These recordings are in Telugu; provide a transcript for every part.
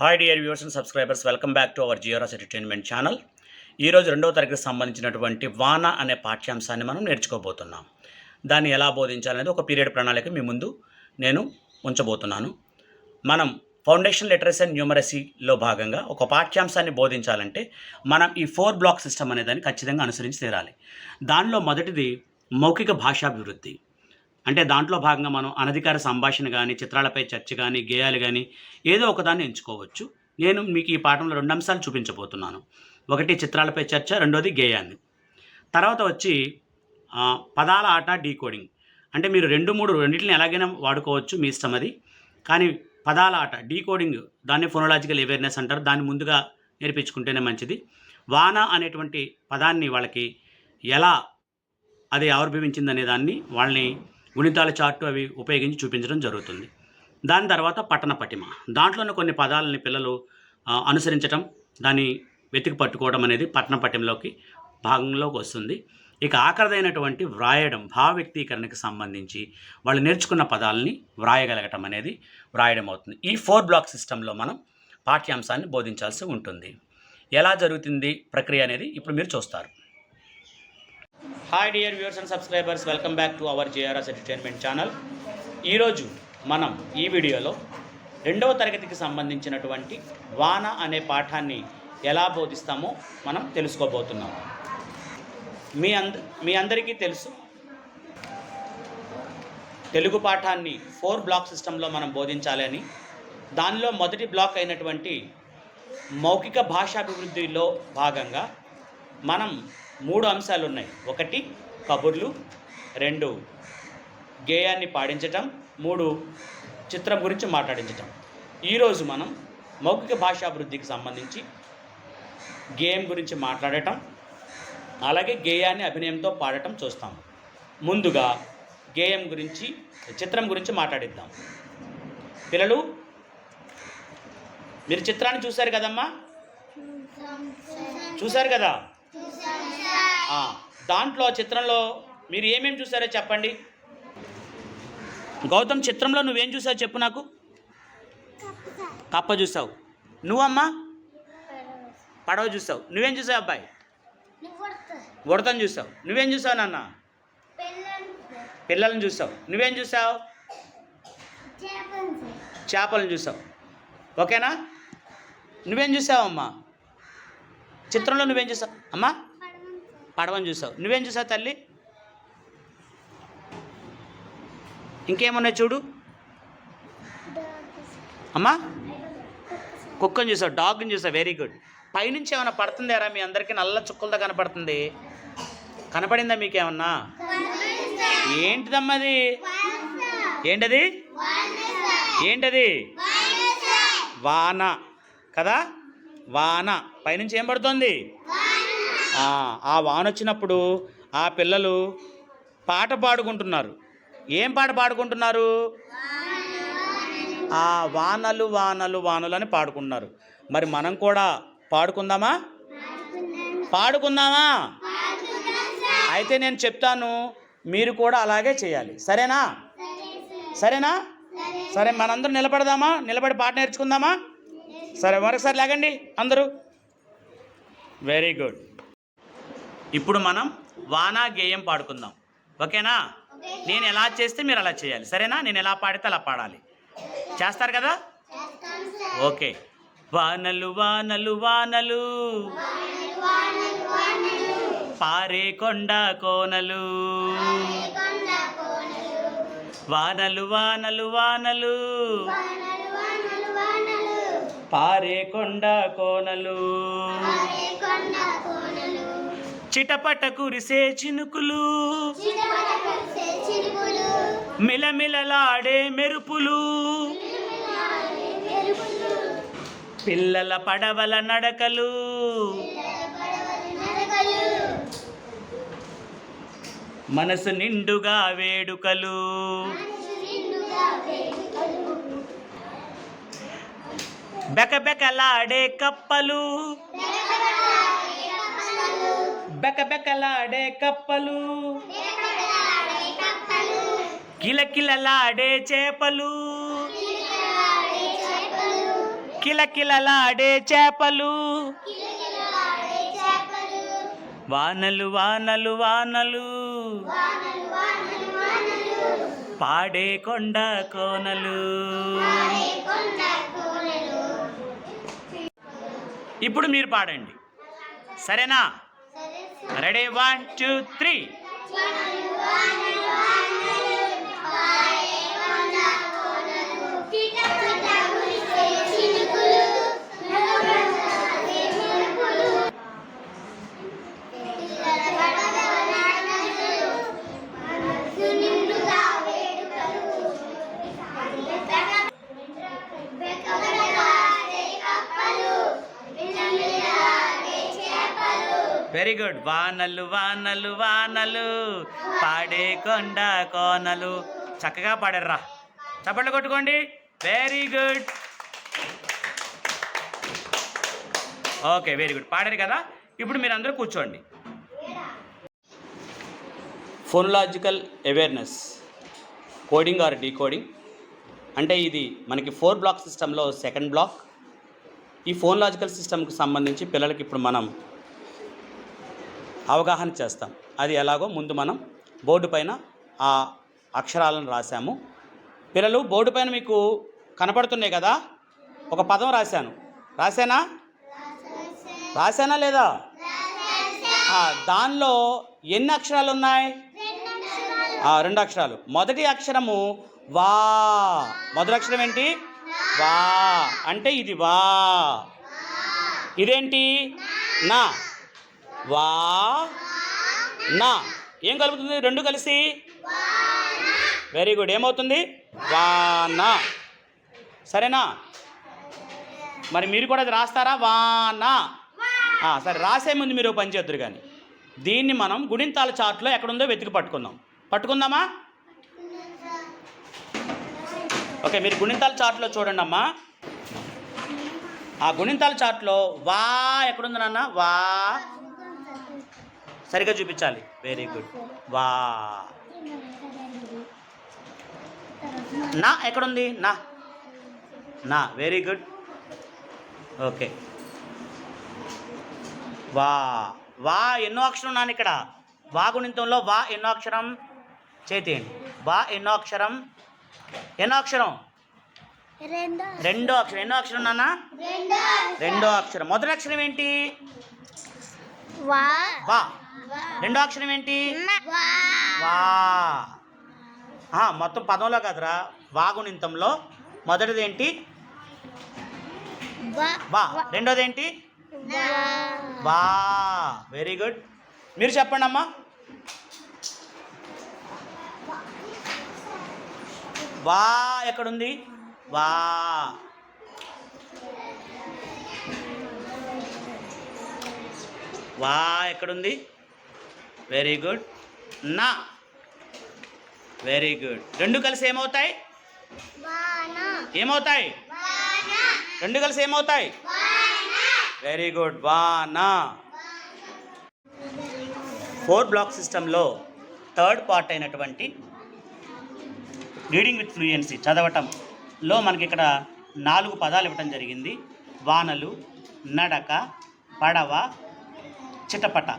Hi dear viewers and subscribers welcome back to our జియోరాస్ entertainment channel ఈరోజు రెండవ తరగతికి సంబంధించినటువంటి వాన అనే పాఠ్యాంశాన్ని మనం నేర్చుకోబోతున్నాం. దాన్ని ఎలా బోధించాలనేది ఒక పీరియడ్ ప్రణాళిక మీ ముందు నేను ఉంచబోతున్నాను. మనం ఫౌండేషన్ లిటరసీ అండ్ న్యూమరసీలో భాగంగా ఒక పాఠ్యాంశాన్ని బోధించాలంటే మనం ఈ ఫోర్ బ్లాక్ సిస్టమ్ అనేదాన్ని ఖచ్చితంగా అనుసరించి తీరాలి. దానిలో మొదటిది మౌఖిక భాషాభివృద్ధి. అంటే దాంట్లో భాగంగా మనం అనధికార సంభాషణ కానీ చిత్రాలపై చర్చ కానీ గేయాలు కానీ ఏదో ఒకదాన్ని ఎంచుకోవచ్చు. నేను మీకు ఈ పాఠంలో రెండు అంశాలు చూపించబోతున్నాను. ఒకటి చిత్రాలపై చర్చ రెండోది గేయాన్ని. తర్వాత వచ్చి పదాల ఆట డీకోడింగ్. అంటే మీరు రెండు మూడు రెండింటిని ఎలాగైనా వాడుకోవచ్చు మీ ఇష్టం అది. కానీ పదాల ఆట డీకోడింగ్ దాన్ని ఫోనలాజికల్ అవేర్నెస్ అంటారు. దాన్ని ముందుగా నేర్పించుకుంటేనే మంచిది. వాన అనేటువంటి పదాన్ని వాళ్ళకి ఎలా అది ఆవిర్భవించిందనే దాన్ని వాళ్ళని గుణితాల చార్టు అవి ఉపయోగించి చూపించడం జరుగుతుంది. దాని తర్వాత పట్టణ పటిమ. దాంట్లోనే కొన్ని పదాలని పిల్లలు అనుసరించడం అనుసరించటం దాన్ని వెతికి పట్టుకోవడం అనేది పట్టణ పటిమలోకి భాగంలోకి వస్తుంది. ఇక ఆఖరిదైనటువంటి వ్రాయడం భావ వ్యక్తీకరణకి సంబంధించి వాళ్ళు నేర్చుకున్న పదాలని వ్రాయగలగటం అనేది వ్రాయడం అవుతుంది. ఈ ఫోర్ బ్లాక్ సిస్టంలో మనం పాఠ్యాంశాన్ని బోధించాల్సి ఉంటుంది. ఎలా జరుగుతుంది ప్రక్రియ అనేది ఇప్పుడు మీరు చూస్తారు. Hi dear viewers and subscribers welcome back to our JRS entertainment channel ఈరోజు మనం ఈ వీడియోలో రెండవ తరగతికి సంబంధించినటువంటి వాన అనే పాఠాన్ని ఎలా బోధిస్తామో మనం తెలుసుకోబోతున్నాం. మీ అంద మీ అందరికీ తెలుసు. తెలుగు పాఠాన్ని ఫోర్ బ్లాక్ సిస్టంలో మనం బోధించాలి అని. దానిలో మొదటి బ్లాక్ అయినటువంటి మౌఖిక భాషాభివృద్ధిలో భాగంగా మనం మూడు అంశాలు ఉన్నాయి ఒకటి కబుర్లు. రెండు గేయాన్ని పాడించటం. మూడు చిత్రం గురించి మాట్లాడించటం. ఈరోజు మనం మౌఖిక భాషాభివృద్ధికి సంబంధించి గేయం గురించి మాట్లాడటం అలాగే గేయాన్ని అభినయంతో పాడటం చూస్తాం. ముందుగా గేయం గురించి చిత్రం గురించి మాట్లాడిద్దాం. పిల్లలు మీరు చిత్రాన్ని చూశారు కదమ్మా? చూశారు కదా? దాంట్లో చిత్రంలో మీరు ఏమేమి చూసారో చెప్పండి. గౌతమ్ చిత్రంలో నువ్వేం చూసావు చెప్పు నాకు. కప్ప చూసావు. నువ్వమ్మా? పడవ చూసావు. నువ్వేం చూసావు అబ్బాయి? ఉడతను చూసావు. నువ్వేం చూసావు నాన్న? పిల్లల్ని చూసావు. నువ్వేం చూసావు? చేపలను చూసావు. ఓకేనా? నువ్వేం చూసావు అమ్మా చిత్రంలో నువ్వేం చూసావు? అమ్మా పడవని చూసావు. నువ్వేం చూసావు తల్లి? ఇంకేమున్నాయి చూడు? అమ్మా కుక్కని చూసావు డాగ్ని చూసావు వెరీ గుడ్ పైనుంచి ఏమైనా పడుతుందారా? మీ అందరికీ నల్ల చుక్కలతో కనపడుతుంది. కనపడిందా మీకేమన్నా? ఏంటిదమ్మా అది? ఏంటది? ఏంటది? వాన. కదా? వాన. పైనుంచి ఏం పడుతుంది? ఆ, వాన వచ్చినప్పుడు ఆ పిల్లలు పాట పాడుకుంటున్నారు. ఏం పాట పాడుకుంటున్నారు? ఆ వానలు వానలు వానలు అని పాడుకుంటున్నారు. మరి మనం కూడా పాడుకుందామా? పాడుకుందామా? అయితే నేను చెప్తాను మీరు కూడా అలాగే చేయాలి. సరేనా? సరేనా? సరే మనందరం నిలబడదామా? నిలబడి పాట నేర్చుకుందామా? సరే మరొకసారి లాగండి అందరూ. వెరీ గుడ్ ఇప్పుడు మనం వానా గేయం పాడుకుందాం. ఓకేనా? నేను ఎలా చేస్తే మీరు అలా చేయాలి. సరేనా? నేను ఎలా పాడితే అలా పాడాలి. చేస్తారు కదా? ఓకే. వానలు వానలు వానలు. పారే కొండ కోనలు. వానలు వానలు వానలు. పారే కొండ కోనలు. చిటపట కురిసే చినుకులు. మిలమిలలాడే మెరుపులు. పిల్లల పడవల నడకలు. మనసు నిండుగా వేడుకలు. బెకబెకలాడే కప్పలు. బెకబెకలాడే కప్పలు. కిలకిలలాడే చేపలు. కిలకిలలాడే చేపలు. వానలు వానలు వానలు. పాడే కొండ కోనలు. ఇప్పుడు మీరు పాడండి. సరేనా? Ready one two three very good వానలు వానలు వానలు. పాడే కొండ కోనలు. చక్కగా పాడారా చప్పట్లు కొట్టుకోండి. Very good okay very good పాడారు కదా? ఇప్పుడు మీరు అందరూ కూర్చోండి. Phonological awareness coding or decoding అంటే ఇది మనకి ఫోర్ బ్లాక్ సిస్టంలో సెకండ్ బ్లాక్ ఈ ఫోన్లాజికల్ సిస్టమ్కి సంబంధించి పిల్లలకి ఇప్పుడు మనం అవగాహన చేస్తాం. అది ఎలాగో ముందు మనం బోర్డు పైన ఆ అక్షరాలను రాశాము. పిల్లలు బోర్డు పైన మీకు కనపడుతున్నాయి కదా? ఒక పదం రాశాను. రాశానా? రాశానా లేదా? దానిలో ఎన్ని అక్షరాలు ఉన్నాయి? ఆ, రెండు అక్షరాలు. మొదటి అక్షరము వా. మొదటి అక్షరం ఏంటి? వా. అంటే ఇది వా. ఇదేంటి? నా. వా నా. ఏం కలుపుతుంది రెండు కలిసి? వెరీ గుడ్ ఏమవుతుంది? వానా సరేనా? మరి మీరు కూడా అది రాస్తారా? వానా సరే రాసే ముందు మీరు పని చేద్దరు కానీ. దీన్ని మనం గుణింతాల చార్ట్లో ఎక్కడుందో వెతికి పట్టుకుందాం. పట్టుకుందామా? ఓకే మీరు గుణింతాల చార్ట్లో చూడండి అమ్మా. ఆ గుణింతాల చార్ట్లో వా ఎక్కడుంది నాన్న? వా. సరిగ్గా చూపించాలి. వెరీ గుడ్ వా. నా ఎక్కడుంది? నా. నా. వెరీ గుడ్ ఓకే వా. వా ఎన్నో అక్షరం నాన్న ఇక్కడ. వా గుణితంలో వా ఎన్నో అక్షరం? చేతియండి. వా ఎన్నో అక్షరం? ఎన్నో అక్షరం? రెండో అక్షరం. ఎన్నో అక్షరం నాన్న? రెండో రెండో అక్షరం. మొదటి అక్షరం ఏంటి? వా. వా. రెండో అక్షరం ఏంటి? వా. వా. ఆ, మొత్తం పదంలో కదరా. వాగుణింతంలో మొదటిది ఏంటి? వా. వా. రెండోది ఏంటి? వా. వెరీ గుడ్ మీరు చెప్పండి అమ్మా. వా ఎక్కడుంది? వా. వా ఎక్కడుంది? వెరీ గుడ్ నా. వెరీ గుడ్ రెండు కలిసి ఏమవుతాయి? ఏమవుతాయి? రెండు కలిసి ఏమవుతాయి? వెరీ గుడ్ వానా. ఫోర్ బ్లాక్ సిస్టంలో థర్డ్ పార్ట్ అయినటువంటి రీడింగ్ విత్ ఫ్లూయెన్సీ చదవటంలో మనకి ఇక్కడ నాలుగు పదాలు ఇవ్వటం జరిగింది. వానలు నడక పడవ చిటపట.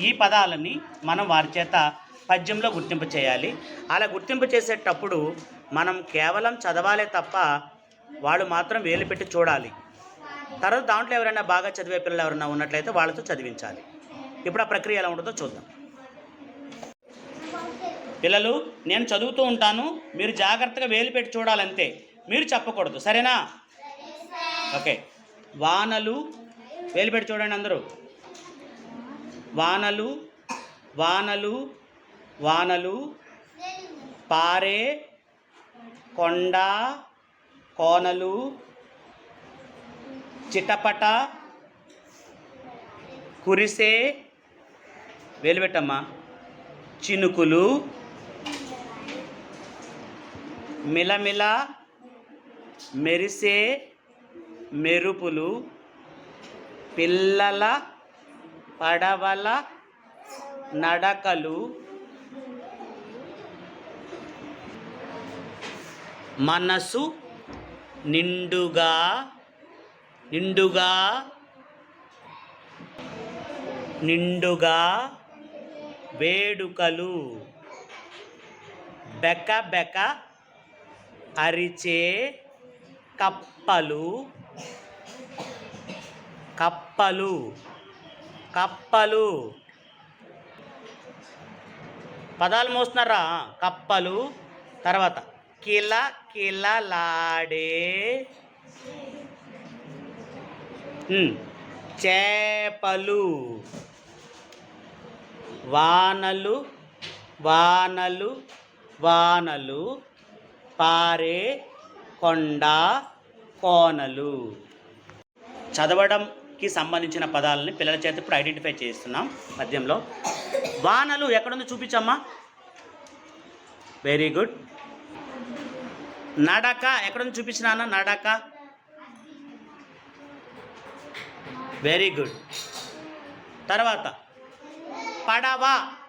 ఈ పదాలని మనం వారి చేత పద్యంలో గుర్తింపు చేయాలి. అలా గుర్తింపు చేసేటప్పుడు మనం కేవలం చదవాలే తప్ప వాళ్ళు మాత్రం వేలు పెట్టి చూడాలి. తర్వాత దాంట్లో ఎవరైనా బాగా చదివే పిల్లలు ఎవరైనా ఉన్నట్లయితే వాళ్ళతో చదివించాలి. ఇప్పుడు ఆ ప్రక్రియ ఎలా ఉంటుందో చూద్దాం. పిల్లలు నేను చదువుతూ ఉంటాను మీరు జాగ్రత్తగా వేలు పెట్టి చూడాలంతే. మీరు చెప్పకూడదు. సరేనా? ఓకే. వానలు వేలు పెట్టి చూడండి అందరూ. వానలు వానలు వానలు పారే కొండ కోనలు చిటపట కురిసే వేలుపెట్టమ్మా చినుకులు మిలమిల మెరిసే మెరుపులు పిల్లల పడవల నడకలు. మనసు నిండుగా నిండుగా నిండుగా వేడుకలు. బెక బెక అరిచే కప్పలు. కప్పలు. కప్పలు. పదాలు మోస్తున్నారా? కప్పలు. తర్వాత కిల కిలలాడే. లాడే చేపలు. వానలు వానలు వానలు. పారే కొండ కోనలు. చదవడం కి సంబంధించిన పదాలని పిల్లల చేత ఇప్పుడు ఐడెంటిఫై చేస్తున్నాం పద్యంలో వానలు ఎక్కడుందో చూపించమ్మా. వెరీ గుడ్ నడక ఎక్కడుందో చూపించినానా నడక. వెరీ గుడ్ తర్వాత పడవ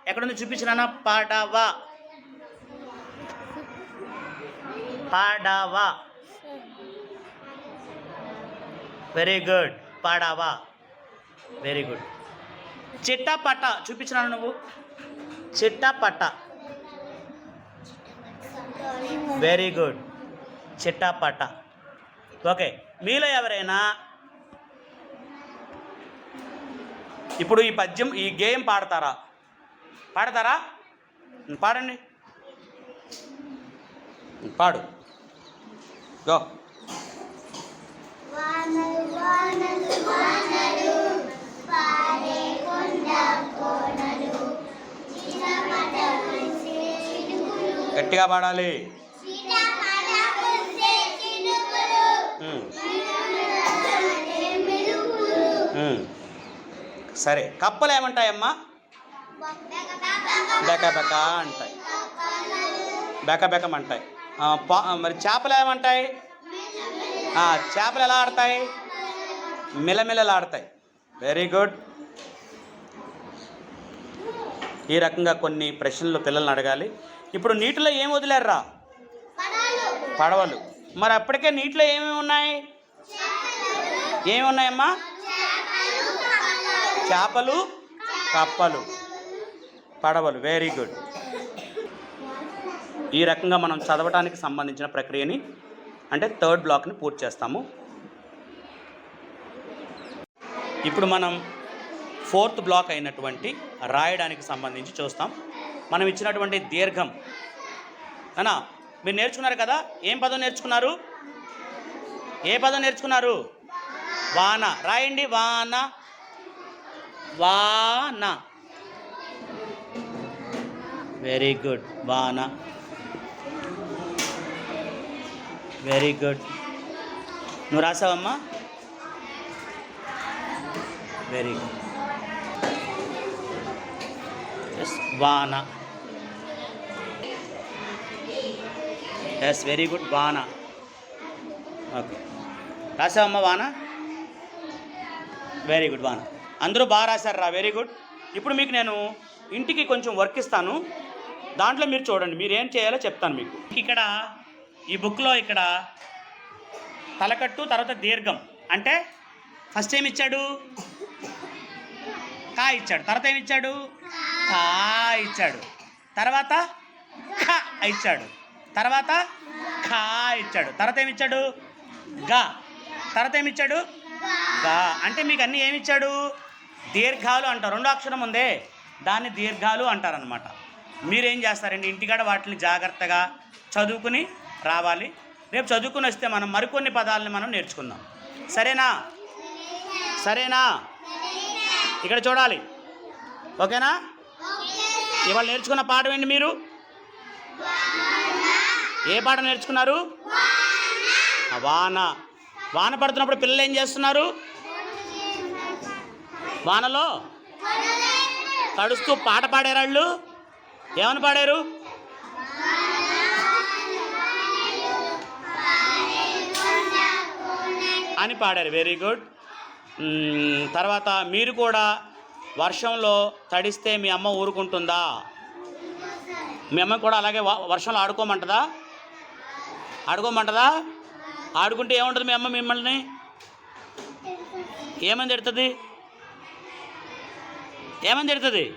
ఎక్కడుందో చూపించినానా పడవ. పడవ. వెరీ గుడ్ పాడావా? వెరీ గుడ్ చిట్టపట చూపించినాను నువ్వు. చిట్టపట వెరీ గుడ్ చిట్టపట ఓకే మీలో ఎవరైనా ఇప్పుడు ఈ పద్యం ఈ గేమ్ పాడతారా? పాడతారా? పాడండి. పాడు. గో వానలు వానలు వానలు పాడే కొండ కోనలు చిన్నపట కురిసే చినుకులు గట్టిగా పాడాలి. సరే కప్పలు ఏమంటాయమ్మా? బెక బెక అంటాయి. బెక బెకం అంటాయి పా- మరి చేపలు ఏమంటాయి? చేపలు ఎలా ఆడతాయి? మిలమిలలాడతాయి వెరీ గుడ్ ఈ రకంగా కొన్ని ప్రశ్నలు పిల్లల్ని అడగాలి. ఇప్పుడు నీటిలో ఏం వదిలేర్రా? పడవలు. మరి అప్పటికే నీటిలో ఏమేమి ఉన్నాయి? ఏమి ఉన్నాయమ్మా చేపలు కప్పలు. పడవలు. వెరీ గుడ్ ఈ రకంగా మనం చదవటానికి సంబంధించిన ప్రక్రియని అంటే థర్డ్ బ్లాక్ని పూర్తి చేస్తాము. ఇప్పుడు మనం ఫోర్త్ బ్లాక్ అయినటువంటి రాయడానికి సంబంధించి చూస్తాం. మనం ఇచ్చినటువంటి దీర్ఘం. అనా మీరు నేర్చుకున్నారు కదా? ఏం పదం నేర్చుకున్నారు? ఏ పదం నేర్చుకున్నారు? వాన. రాయండి వాన. వాన. వెరీ గుడ్ వాన. Very good. నువ్వు రాసావమ్మా? Very good. ఎస్ వాన. ఎస్ వెరీ గుడ్ వాన. ఓకే. రాసావమ్మా వాన? వెరీ గుడ్ వాన. అందరూ బాగా రాశారు రా వెరీ గుడ్. ఇప్పుడు మీకు నేను ఇంటికి కొంచెం వర్క్ ఇస్తాను. దాంట్లో మీరు చూడండి మీరు ఏం చేయాలో చెప్తాను మీకు ఇక్కడ ఈ బుక్లో ఇక్కడ తలకట్టు తర్వాత దీర్ఘం. అంటే ఫస్ట్ ఏమి ఇచ్చాడు? కా ఇచ్చాడు. తర్వాత ఏమి ఇచ్చాడు? కా ఇచ్చాడు. తర్వాత ఖ ఇచ్చాడు. తర్వాత ఖా ఇచ్చాడు. తర్వాత ఏమి ఇచ్చాడు? గా తర్వాత ఏమి ఇచ్చాడు? గా అంటే మీకు అన్నీ ఏమి ఇచ్చాడు? దీర్ఘాలు అంటారు. రెండో అక్షరం ఉందే. దాన్ని దీర్ఘాలు అంటారనమాట మీరేం చేస్తారండి? ఇంటికాడ వాటిని జాగ్రత్తగా చదువుకుని రావాలి. రేపు చదువుకుని వస్తే మనం మరికొన్ని పదాలని మనం నేర్చుకుందాం. సరేనా? సరేనా? ఇక్కడ చూడాలి. ఓకేనా? ఇవాళ నేర్చుకున్న పాఠం ఏంటి మీరు? ఏ పాఠం నేర్చుకున్నారు? వాన. వాన పడుతున్నప్పుడు పిల్లలు ఏం చేస్తున్నారు? వానలో తడుస్తూ పాట పాడారు వాళ్ళు. ఏమని పాడారు? అని పాడారు. వెరీ గుడ్ తర్వాత మీరు కూడా వర్షంలో తడిస్తే మీ అమ్మ ఊరుకుంటుందా? మీ అమ్మ కూడా అలాగే వ- వర్షంలో ఆడుకోమంటదా? ఆడుకోమంటదా? ఆడుకుంటే ఏముంటుంది మీ అమ్మ మిమ్మల్ని? ఏమని తిడుతుంది ఏమని తిడుతుంది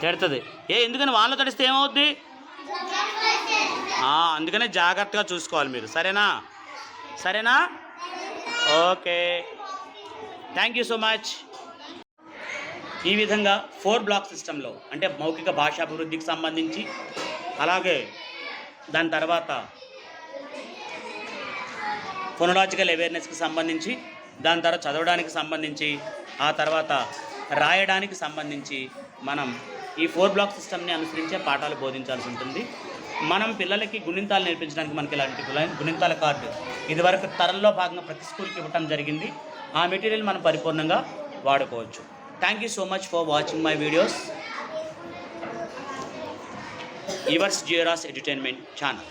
తిడుతుంది ఏ ఎందుకని వానలో తడిస్తే ఏమవుద్ది? అందుకనే జాగ్రత్తగా చూసుకోవాలి మీరు. సరేనా? సరేనా? Okay. Thank you so much ఈ విధంగా ఫోర్ బ్లాక్ సిస్టంలో అంటే మౌఖిక భాషాభివృద్ధికి సంబంధించి అలాగే దాని తర్వాత ఫొనలాజికల్ అవేర్నెస్కి సంబంధించి దాని తర్వాత చదవడానికి సంబంధించి ఆ తర్వాత రాయడానికి సంబంధించి మనం ఈ ఫోర్ బ్లాక్ సిస్టమ్ని అనుసరించే పాఠాలు బోధించాల్సి ఉంటుంది. మనం పిల్లలకి గుణింతాలు నేర్పించడానికి మనకి ఇలాంటి గుణింతాల కార్డు. ఇదివరకు తరంలో భాగంగా ప్రతి స్కూల్కి ఇవ్వటం జరిగింది. ఆ మెటీరియల్ మనం పరిపూర్ణంగా వాడుకోవచ్చు. Thank you so much for watching my videos yours జియోరాస్ entertainment channel